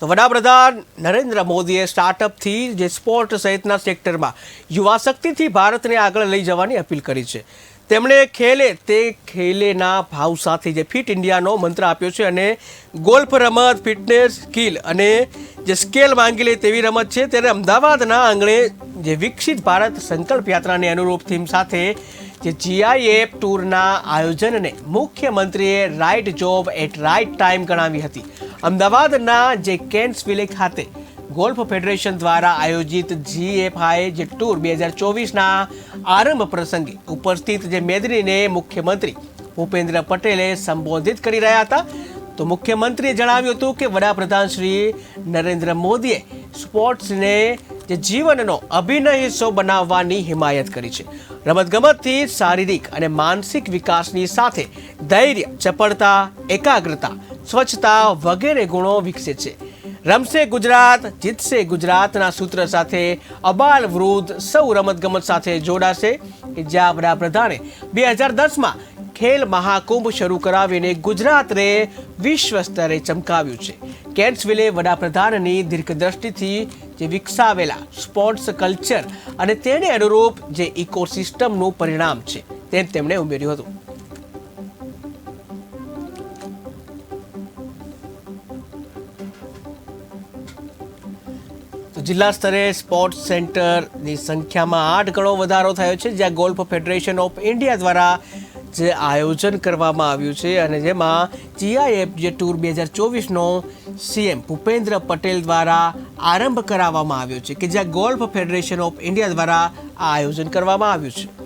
તો વડાપ્રધાન નરેન્દ્ર મોદીએ સ્ટાર્ટઅપથી જે સ્પોર્ટ સહિતના સેક્ટરમાં યુવા શક્તિથી ભારતને આગળ લઈ જવાની અપીલ કરી છે. તેમણે ખેલે તે ખેલેના ભાવ સાથે જે ફિટ ઇન્ડિયાનો મંત્ર આપ્યો છે અને ગોલ્ફ રમત ફિટનેસ સ્કિલ અને જે સ્કેલ માંગી લે તેવી રમત છે, ત્યારે અમદાવાદના આંગણે જે વિકસિત ભારત સંકલ્પ યાત્રાને અનુરૂપ થીમ સાથે જે જીઆઈએફ ટૂરના આયોજનને મુખ્યમંત્રીએ right job at right time ગણાવી હતી. અમદાવાદના જે કેન્ટ્સવિલે ખાતે ગોલ્ફ ફેડરેશન દ્વારા આયોજિત જીએફઆઈ જે ટૂર બે હજાર ચોવીસના આરંભ પ્રસંગે ઉપસ્થિત જે મેદનીને મુખ્યમંત્રી ભૂપેન્દ્ર પટેલે સંબોધિત કરી રહ્યા હતા. તો મુખ્યમંત્રીએ જણાવ્યું હતું કે વડાપ્રધાન શ્રી નરેન્દ્ર મોદીએ સ્પોર્ટ્સને જે જીવનનો અભિનય હિસ્સો બનાવવાની હિમાયત કરી છે. રમતગમતથી શારીરિક અને માનસિક વિકાસની સાથે ધૈર્ય, ચપળતા, એકાગ્રતા, સ્વચ્છતા વગેરે ગુણો વિકસે છે. રમશે ગુજરાત, જીતશે ગુજરાતના સૂત્ર સાથે અબાલ વૃદ્ધ સૌ રમતગમત સાથે જોડાશે કે જ્યાં વડાપ્રધાને બે હજાર દસમાં ખેલ મહાકુંભ શરૂ કરાવીને ગુજરાતને વિશ્વ સ્તરે ચમકાવ્યું છે. કેન્ટ્સવિલે વડાપ્રધાનની દીર્ઘદ્રષ્ટિથી જે વિકસાવેલા સ્પોર્ટ્સ કલ્ચર અને તેને અનુરૂપ જે ઇકોસિસ્ટમનું પરિણામ છે, તેમ તેમણે ઉમેર્યું હતું. જિલ્લા સ્તરે સ્પોર્ટ્સ સેન્ટરની સંખ્યામાં આઠ ગણો વધારો થયો છે, જ્યાં ગોલ્ફ ફેડરેશન ઓફ ઇન્ડિયા દ્વારા જે આયોજન કરવામાં આવ્યું છે અને જેમાં જીઆઈએફ જે ટૂર બે હજાર ચોવીસનો સીએમ ભૂપેન્દ્ર પટેલ દ્વારા આરંભ કરાવવામાં આવ્યો છે કે જ્યાં ગોલ્ફ ફેડરેશન ઓફ ઇન્ડિયા દ્વારા આ આયોજન કરવામાં આવ્યું છે.